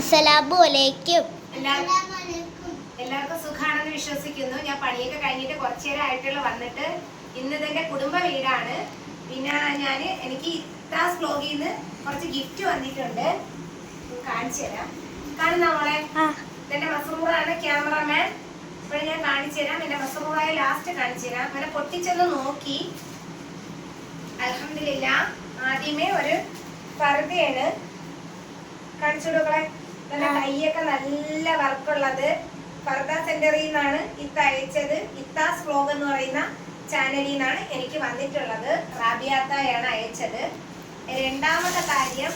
അസ്സലാമു അലൈക്കും. എല്ലാവർക്കും സുഖാണെന്ന് വിശ്വസിക്കുന്നു. ഞാൻ പണിയൊക്കെ കഴിഞ്ഞിട്ട് കുറച്ചു നേരം ആയിട്ടുള്ള വന്നിട്ട് ഇന്ന് ഇതെന്റെ കുടുംബ വീടാണ്. പിന്നെ ഞാൻ എനിക്ക് ഇത്രാസ് ബ്ലോഗിൽ നിന്ന് കുറച്ച് ഗിഫ്റ്റ് വന്നിട്ടുണ്ട്. കാണിച്ചുതരാം കാണിച്ചു തരാം. കാണുന്ന മോളെ എന്റെ ഇതെന്റെ മസറൂറാണ് ക്യാമറമാൻ. ഇപ്പോഴും ഞാൻ കാണിച്ചു തരാം. എന്റെ മസമുറായ ലാസ്റ്റ് കാണിച്ചു തരാം. അങ്ങനെ പൊട്ടിച്ചൊന്ന് നോക്കി. അലഹമില്ല ആദ്യമേ ഒരു പർദ്ദയാണ്. കാണിച്ചു കൊടുക്കളെ നല്ല. കൈയൊക്കെ നല്ല വർക്കുള്ളത്. ഫർദ സെന്ററിൽ നിന്നാണ് ഇത്ത അയച്ചത്. ഇത്താസ് വ്ലോഗ് എന്ന് പറയുന്ന ചാനലിൽ നിന്നാണ് എനിക്ക് വന്നിട്ടുള്ളത്. റാബിയാത്തയാണ് അയച്ചത്. രണ്ടാമത്തെ കാര്യം.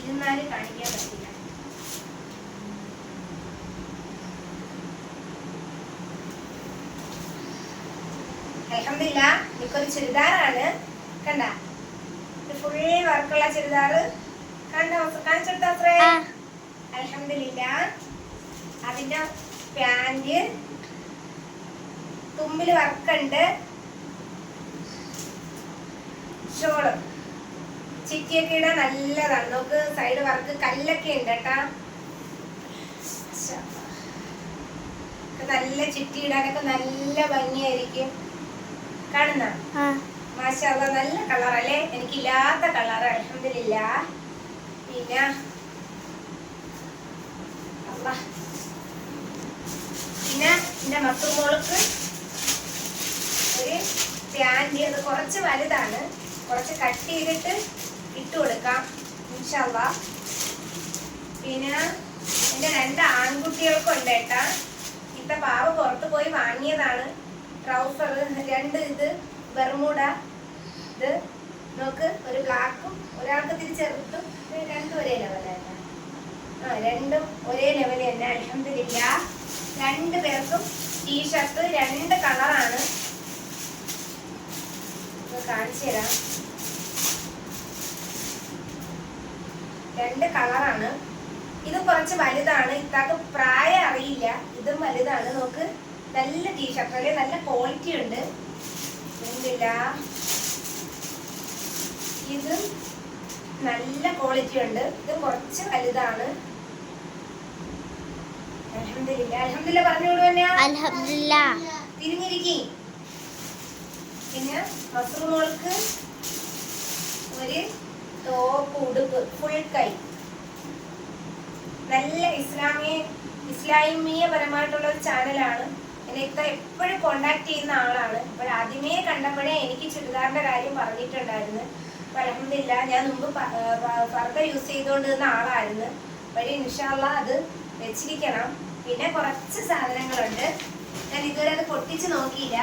ഇരുന്നാൽ കാണിക്കാൻ പറ്റില്ല. അലഹമില്ല എനിക്കൊരു ചുരിദാറാണ്. കണ്ട? ഫുൾ വർക്കുള്ള ചുരിദാർ. കണ്ടോ? കാണിച്ചെടുത്തോ അത്രേ. അലഹമില്ല അതിന്റെ പാന്റ് തുമ്പിൽ വർക്കുണ്ട് ഷോൾ. ചിറ്റിയൊക്കെ ഇടാൻ നല്ലതാണ്. നോക്ക് സൈഡ് വർക്ക് കല്ലൊക്കെ ഉണ്ട് കേട്ടാ. നല്ല ചിറ്റി ഇടാനൊക്കെ നല്ല ഭംഗിയായിരിക്കും. കാണുന്ന? മാഷാല്ല നല്ല കളറല്ലേ? എനിക്കില്ലാത്ത കളർ അലഹമില്ല പിന്നെ. പിന്നെ എന്റെ മത്തുമോൾക്ക് ഒരു പാന്റ് അത് കുറച്ച് വലുതാണ്. കുറച്ച് കട്ട് ചെയ്തിട്ട് ഇട്ട് കൊടുക്കാം ഇൻഷാല്ല. പിന്നെ എന്റെ രണ്ട് ആൺകുട്ടികൾക്കും ഉണ്ട് ഏട്ടാ. ഇത്ത പാവ പുറത്ത് പോയി വാങ്ങിയതാണ്. ട്രൗസർ രണ്ട് ഇത് ബെർമൂഡ. ഇത് നമുക്ക് ഒരു ബ്ലാക്കും ഒരാൾക്ക് തിരിച്ചെറുത്തും രണ്ടും ഒരേ ലെവലായിട്ടാ ആ രണ്ടും ഒരേ ലെവൽ തന്നെ. അലഹമില്ല രണ്ട് പേർക്കും ടീഷർട്ട് രണ്ട് കളറാണ് കാണിച്ചു തരാം. രണ്ട് കളറാണ് ഇത് കുറച്ച് വലുതാണ്. ഇത്താക്ക് പ്രായം അറിയില്ല. ഇതും വലുതാണ്. നമുക്ക് നല്ല ടീഷർട്ട് അല്ലെ നല്ല ക്വാളിറ്റി ഉണ്ട്. എന്തില്ല ഇത് നല്ല ക്വാളിറ്റി ഉണ്ട്. ഇത് കുറച്ച് വലുതാണ്. തിരിഞ്ഞിരിക്കി. പിന്നെ മസറുമോൾക്ക് ഒരു ടോപ്പ് ഉടുപ്പ് ഫുൾ കൈ. നല്ല ഇസ്ലാമിയ ഇസ്ലാമിയപരമായിട്ടുള്ള ഒരു ചാനലാണ് ഇത്ത എപ്പോഴും കോണ്ടാക്ട് ചെയ്യുന്ന ആളാണ്. അപ്പോൾ ആദ്യമേ കണ്ടപ്പോഴേ എനിക്ക് ചുരിദാറിന്റെ കാര്യം പറഞ്ഞിട്ടുണ്ടായിരുന്നു. അലഹമില്ല ഞാൻ മുമ്പ് ഫർദർ യൂസ് ചെയ്തുകൊണ്ടിരുന്ന ആളായിരുന്നു. വഴി ഇൻഷാല്ല അത് വെച്ചിരിക്കണം. പിന്നെ കുറച്ച് സാധനങ്ങളുണ്ട്. ഞാൻ ഇതുവരെ അത് പൊട്ടിച്ച് നോക്കിയില്ല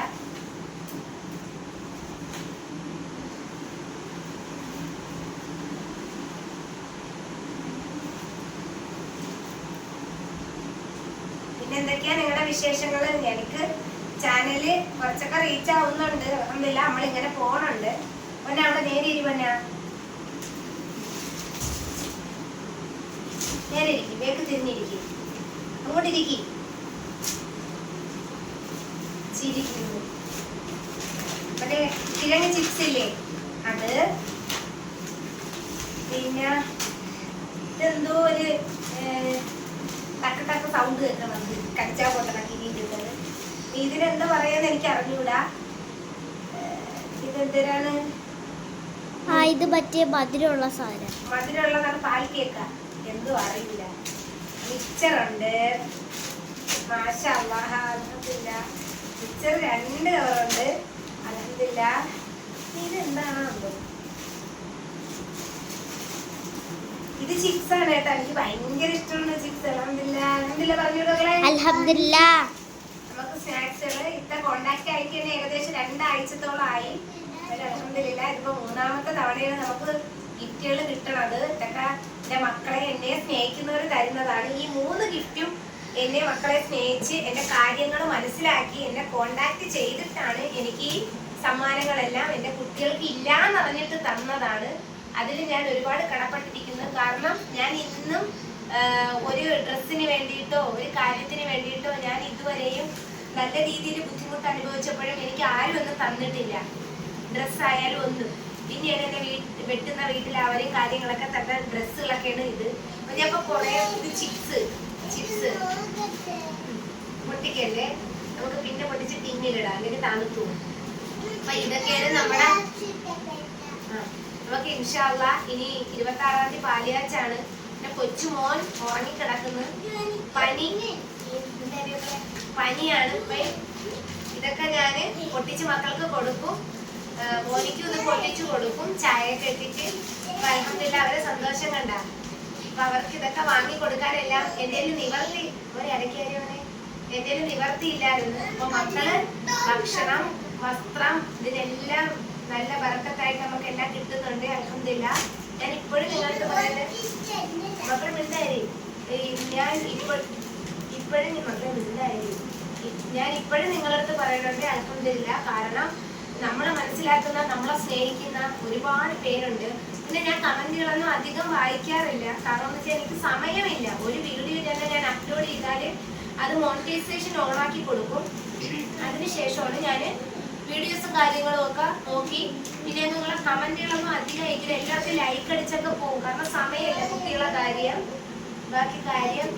പിന്നെ എന്തൊക്കെയാ നിങ്ങളുടെ വിശേഷങ്ങൾ എനിക്ക് ചാനൽ കുറച്ചൊക്കെ റീച്ച് ആവുന്നുണ്ട്. അലഹമില്ല നമ്മളിങ്ങനെ പോണുണ്ട്. പിന്നെ അവിടെ നേരെ ഇരിവന്ന നേരെ വേക്ക് തിരിഞ്ഞിരിക്കും. അങ്ങോട്ടിരിക്കും. ചിരിക്കുന്നു. മറ്റേ കിഴങ്ങ് ചിപ്സ് ഇല്ലേ? അത് പിന്നെ ഇതെന്തോ ഒരു ടക്ക് ടക്ക് സൗണ്ട് കേൾക്കണം കടിച്ചാ പൊട്ടണ കിരിയിട്ടത് ഇതിനെന്താ പറയാന്ന് എനിക്ക് അറിഞ്ഞൂടാ. ഇതെന്തിനാണ്? ആ ഇത് പറ്റിയ മധുരമുള്ള സാധനം. മധുരമുള്ളതാണ് പാൽ കേക്ക എന്തോ അറിയില്ല. മിക്സറുണ്ട് മാഷ അള്ളാഹില്ല മിക്സർ രണ്ട് കവറുണ്ട് ഇത് ഇതെന്താണോ ഇത് ചിപ്സ് ആണ് കേട്ടോ. എനിക്ക് ഭയങ്കര ഇഷ്ടമുള്ള ചിപ്സ് അലഹമില്ല നമുക്ക് സ്നാക്സുകൾ ഇത്ര കോണ്ടാക്ട് ആയിട്ട് തന്നെ ഏകദേശം രണ്ടാഴ്ചത്തോളം ആയി അലഹമില്ല ഇതിപ്പോ മൂന്നാമത്തെ തവണയാണ് നമുക്ക് ഗിഫ്റ്റുകൾ കിട്ടണത് ഇതൊക്കെ എന്റെ മക്കളെ എന്നെ സ്നേഹിക്കുന്നവർ തരുന്നതാണ്. ഈ മൂന്ന് ഗിഫ്റ്റും എന്നെ മക്കളെ സ്നേഹിച്ച് എന്റെ കാര്യങ്ങൾ മനസ്സിലാക്കി എന്നെ കോണ്ടാക്ട് ചെയ്തിട്ടാണ് എനിക്ക് ഈ സമ്മാനങ്ങളെല്ലാം എന്റെ കുട്ടികൾക്ക് ഇല്ലാന്ന് അറിഞ്ഞിട്ട് തന്നതാണ്. അതിൽ ഞാൻ ഒരുപാട് കടപ്പെട്ടിരിക്കുന്നു. കാരണം ഞാൻ ഇന്നും ഒരു ഡ്രസ്സിന് വേണ്ടിയിട്ടോ ഒരു കാര്യത്തിന് വേണ്ടിയിട്ടോ ഞാൻ ഇതുവരെയും നല്ല രീതിയിൽ ബുദ്ധിമുട്ട് അനുഭവിച്ചപ്പോഴും എനിക്ക് ആരും ഒന്നും തന്നിട്ടില്ല. ഡ്രസ്സായാലും ഒന്നും. പിന്നെയാണ് എന്നെ വീട്ടിൽ വെട്ടുന്ന വീട്ടിൽ അവരെയും കാര്യങ്ങളൊക്കെ തന്നെ ഡ്രസ്സുകളൊക്കെയാണ് ഇത്. ഞാൻ ഇപ്പൊ കൊറേ ഇത് ചിപ്സ് ചിപ്സ്. പൊട്ടിക്കല്ലേ? നമുക്ക് പിന്നെ പൊട്ടിച്ച് ടിന്നിലിടാം. അല്ലെങ്കിൽ തണുത്തു. അപ്പൊ ഇതൊക്കെയാണ് നമ്മുടെ ആ, നമുക്ക് ഇൻഷാല്ല ഇനി ഇരുപത്തി ആറാം തീയതി പാലിയാച്ചാണ് പിന്നെ കൊച്ചുമോൻ ഉറങ്ങിക്കിടക്കുന്നു പനി. പനിയാണ്. ഇതൊക്കെ ഞാൻ പൊട്ടിച്ച് മക്കൾക്ക് കൊടുക്കും. മോനിക്കും ഇത് പൊട്ടിച്ചു കൊടുക്കും. ചായ കെട്ടിട്ട് അലഹമില്ല അവരെ സന്തോഷം കണ്ട. അപ്പൊ അവർക്ക് ഇതൊക്കെ വാങ്ങി കൊടുക്കാനെല്ലാം എന്തേലും നിവർത്തി. ഒരു ഇടയ്ക്കാരിയാണ് എന്തെങ്കിലും നിവർത്തിയില്ലായിരുന്നു. അപ്പൊ മക്കൾ ഭക്ഷണം വസ്ത്രം ഇതിനെല്ലാം നല്ല ബർക്കത്തായിട്ട് നമുക്ക് എല്ലാം കിട്ടുന്നുണ്ട് അലഹമില്ല ഞാൻ ഇപ്പോഴും നിങ്ങളുടെ പറയുന്നത് മക്കൾ മിണ്ടായി ഞാൻ ഇപ്പോഴും മക്കൾ മിണ്ടായി ഞാൻ ഇപ്പോഴും നിങ്ങളടുത്ത് പറയണുണ്ട് പറയുന്നുണ്ട് അലഹമില്ല കാരണം നമ്മളെ മനസ്സിലാക്കുന്ന നമ്മളെ സ്നേഹിക്കുന്ന ഒരുപാട് പേരുണ്ട്. പിന്നെ ഞാൻ കമന്റുകളൊന്നും അധികം വായിക്കാറില്ല. കാരണം എന്ന് വെച്ചാൽ എനിക്ക് സമയമില്ല. ഒരു വീഡിയോ തന്നെ ഞാൻ അപ്ലോഡ് ചെയ്താൽ അത് മോണിറ്റൈസേഷൻ ഓണാക്കി കൊടുക്കും. അതിനുശേഷമാണ് ഞാൻ വീഡിയോസും കാര്യങ്ങളും ഒക്കെ നോക്കി. പിന്നെ നിങ്ങളെ കമന്റുകളൊന്നും അധികം ഇതിൽ എല്ലാവർക്കും ലൈക്ക് അടിച്ചൊക്കെ പോകും. കാരണം സമയമില്ല കുട്ടികളെ കാര്യം. ബാക്കി കാര്യം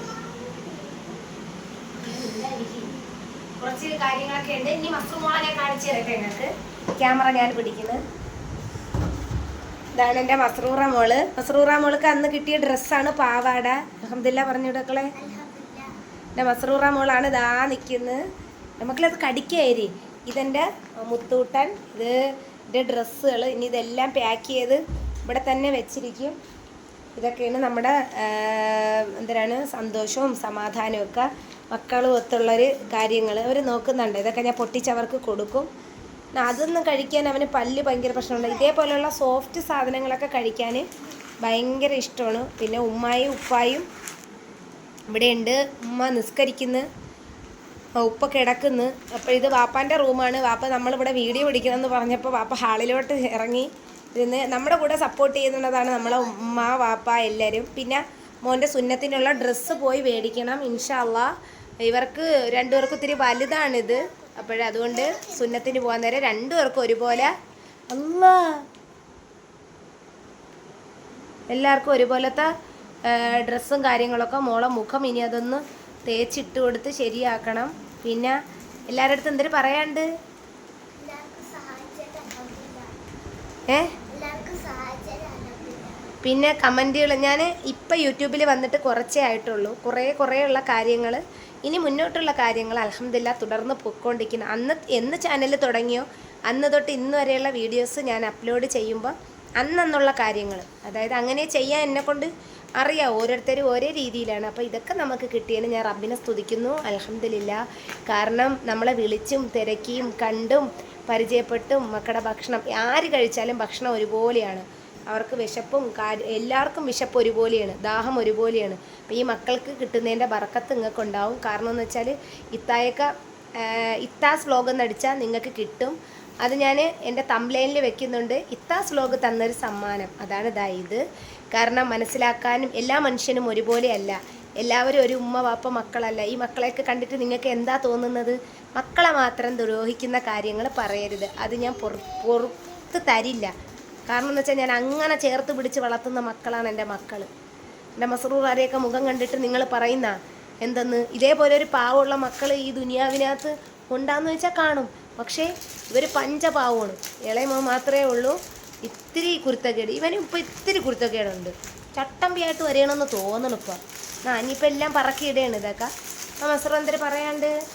കുറച്ച് കാര്യങ്ങളൊക്കെ ഉണ്ട്. ഇനി മസ്തുമോളെ ഞാൻ കാണിച്ചു തരട്ടെ നിങ്ങൾക്ക് ക്യാമറ ഞാൻ പിടിക്കുന്നത് ഇതാണ് എന്റെ മസ്രൂറ മോൾ. മസ്രൂറ മോൾക്ക് അന്ന് കിട്ടിയ ഡ്രസ്സാണ് പാവാട. അഹമ്മദില്ല പറഞ്ഞു വിടക്കളെ എന്റെ മസ്രൂറ മോളാണ് ഇതാ നിൽക്കുന്നത്. നമുക്കത് കടിക്കായി ഇതെന്റെ മുത്തൂട്ടൻ. ഇത് എന്റെ ഡ്രസ്സുകൾ. ഇനി ഇതെല്ലാം പാക്ക് ചെയ്ത് ഇവിടെ തന്നെ വെച്ചിരിക്കും. ഇതൊക്കെയാണ് നമ്മുടെ എന്തിനാണ് സന്തോഷവും സമാധാനവും ഒക്കെ മക്കളും ഒത്തുള്ളൊരു കാര്യങ്ങൾ അവർ നോക്കുന്നുണ്ട്. ഇതൊക്കെ ഞാൻ പൊട്ടിച്ചവർക്ക് കൊടുക്കും. അതൊന്നും കഴിക്കാൻ അവന് പല്ല് ഭയങ്കര പ്രശ്നമുണ്ട്. ഇതേപോലെയുള്ള സോഫ്റ്റ് സാധനങ്ങളൊക്കെ കഴിക്കാൻ ഭയങ്കര ഇഷ്ടമാണ്. പിന്നെ ഉമ്മായും ഉപ്പായും ഇവിടെയുണ്ട്. ഉമ്മ നിസ്കരിക്കുന്നു. ഉപ്പ കിടക്കുന്നു. അപ്പോൾ ഇത് വാപ്പാന്റെ റൂമാണ്. വാപ്പ നമ്മളിവിടെ വീഡിയോ പിടിക്കണമെന്ന് പറഞ്ഞപ്പോൾ വാപ്പ ഹാളിലോട്ട് ഇറങ്ങി ഇരുന്ന് നമ്മുടെ കൂടെ സപ്പോർട്ട് ചെയ്യുന്നതാണ് നമ്മളെ ഉമ്മ വാപ്പ എല്ലാവരും പിന്നെ മോന്റെ സുന്നത്തിനുള്ള ഡ്രസ്സ് പോയി മേടിക്കണം ഇൻഷാല്ല ഇവർക്ക് രണ്ടുപേർക്കും ഇത്തിരി വലുതാണിത്. അപ്പോഴതുകൊണ്ട് സുന്നത്തിന് പോകാൻ നേരം രണ്ടുപേർക്കും ഒരുപോലെ. അല്ല. എല്ലാവർക്കും ഒരുപോലത്തെ ഡ്രസ്സും കാര്യങ്ങളൊക്കെ മോളെ മുഖം ഇനി അതൊന്ന് തേച്ചിട്ട് കൊടുത്ത് ശരിയാക്കണം. പിന്നെ എല്ലാവരുടെ അടുത്ത് എന്തൊരു പറയാണ്ട് ഏ? പിന്നെ കമന്റുകൾ ഞാൻ ഇപ്പം യൂട്യൂബിൽ വന്നിട്ട് കുറച്ചേ ആയിട്ടുള്ളൂ. കുറേ കുറേ ഉള്ള കാര്യങ്ങൾ. ഇനി മുന്നോട്ടുള്ള കാര്യങ്ങൾ അലഹമില്ല തുടർന്ന് പൊയ്ക്കൊണ്ടിരിക്കുന്നു. അന്ന് എന്ന് ചാനൽ തുടങ്ങിയോ? അന്ന് തൊട്ട് ഇന്ന് വരെയുള്ള വീഡിയോസ് ഞാൻ അപ്ലോഡ് ചെയ്യുമ്പോൾ അന്നന്നുള്ള കാര്യങ്ങൾ. അതായത് അങ്ങനെ ചെയ്യാൻ എന്നെ കൊണ്ട് അറിയാം ഓരോരുത്തരും ഓരോ രീതിയിലാണ്. അപ്പോൾ ഇതൊക്കെ നമുക്ക് കിട്ടിയതിന് ഞാൻ റബ്ബിനെ സ്തുതിക്കുന്നു. അലഹമില്ല കാരണം നമ്മളെ വിളിച്ചും തിരക്കിയും കണ്ടും പരിചയപ്പെട്ടും മക്കളുടെ ഭക്ഷണം ആര് കഴിച്ചാലും ഭക്ഷണം ഒരുപോലെയാണ്. അവർക്ക് വിശപ്പും എല്ലാവർക്കും വിശപ്പ് ഒരുപോലെയാണ് ദാഹം ഒരുപോലെയാണ്. അപ്പോൾ ഈ മക്കൾക്ക് കിട്ടുന്നതിന്റെ ബറക്കത്ത് നിങ്ങൾക്ക് ഉണ്ടാവും. കാരണം എന്ന് വെച്ചാൽ ഇത്തായൊക്കെ ഇത്താസ് വ്ലോഗ് എന്നടിച്ചാൽ നിങ്ങൾക്ക് കിട്ടും. അത് ഞാൻ എന്റെ തംബ്ലൈനിൽ വെക്കുന്നുണ്ട്. ഇത്താസ് വ്ലോഗ് തന്നൊരു സമ്മാനം. അതാണ് ഇതാ ഇത്. കാരണം മനസ്സിലാക്കാനും എല്ലാ മനുഷ്യനും ഒരുപോലെയല്ല. എല്ലാവരും ഒരു ഉമ്മ വാപ്പ മക്കളല്ല. ഈ മക്കളെയൊക്കെ കണ്ടിട്ട് നിങ്ങൾക്ക് എന്താ തോന്നുന്നത്? മക്കളെ മാത്രം ദുരോഹിക്കുന്ന കാര്യങ്ങൾ പറയരുത്. അത് ഞാൻ പൊറ പുറത്ത് തരില്ല. കാരണം എന്ന് വെച്ചാൽ ഞാൻ അങ്ങനെ ചേർത്ത് പിടിച്ച് വളർത്തുന്ന മക്കളാണ് എന്റെ മക്കൾ എന്റെ മസറൂറാരെയൊക്കെ മുഖം കണ്ടിട്ട് നിങ്ങൾ പറയുന്ന എന്തെന്ന്? ഇതേപോലെ ഒരു പാവമുള്ള മക്കൾ ഈ ദുനിയാവിനകത്ത് ഉണ്ടാന്ന് വെച്ചാൽ കാണും. പക്ഷേ ഇവർ പഞ്ചപാവമാണ്. ഇളയമോ മാത്രമേ ഉള്ളൂ. ഇത്തിരി കുരുത്തക്കേട്. ഇവനും ഇപ്പോൾ ഇത്തിരി കുരുത്തക്കേടുണ്ട്. ചട്ടമ്പിയായിട്ട് വരണമെന്ന് തോന്നണം ഇപ്പം. ആ ഇനിയിപ്പോൾ എല്ലാം പറക്കിയിടുകയാണ് ഇതൊക്കെ. ആ മസറൂർ എന്തൊരു പറയാണ്ട്?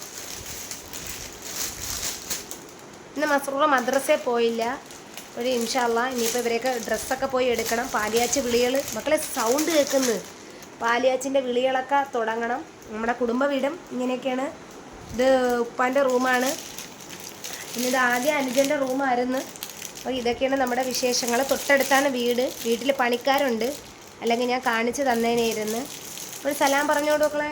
ഇന്ന് മസറൂറ മദ്രസേ പോയില്ല. ഒരു ഇൻഷാല്ല ഇനിയിപ്പോൾ ഇവരെയൊക്കെ ഡ്രസ്സൊക്കെ പോയി എടുക്കണം. പാലിയാച്ച് വിളികൾ മക്കളെ സൗണ്ട് കേൾക്കുന്നു. പാലിയാച്ചിന്റെ വിളികളൊക്കെ തുടങ്ങണം. നമ്മുടെ കുടുംബ വീടും ഇങ്ങനെയൊക്കെയാണ്. ഇത് ഉപ്പാന്റെ റൂമാണ്. പിന്നെ ഇത് ആദ്യം അനുജന്റെ റൂമായിരുന്നു അപ്പോൾ ഇതൊക്കെയാണ് നമ്മുടെ വിശേഷങ്ങൾ. തൊട്ടടുത്താണ് വീട്. വീട്ടിൽ പണിക്കാരുണ്ട്. അല്ലെങ്കിൽ ഞാൻ കാണിച്ചു തന്നേനായിരുന്നു ഒരു സലാം പറഞ്ഞോളൂ മക്കളെ.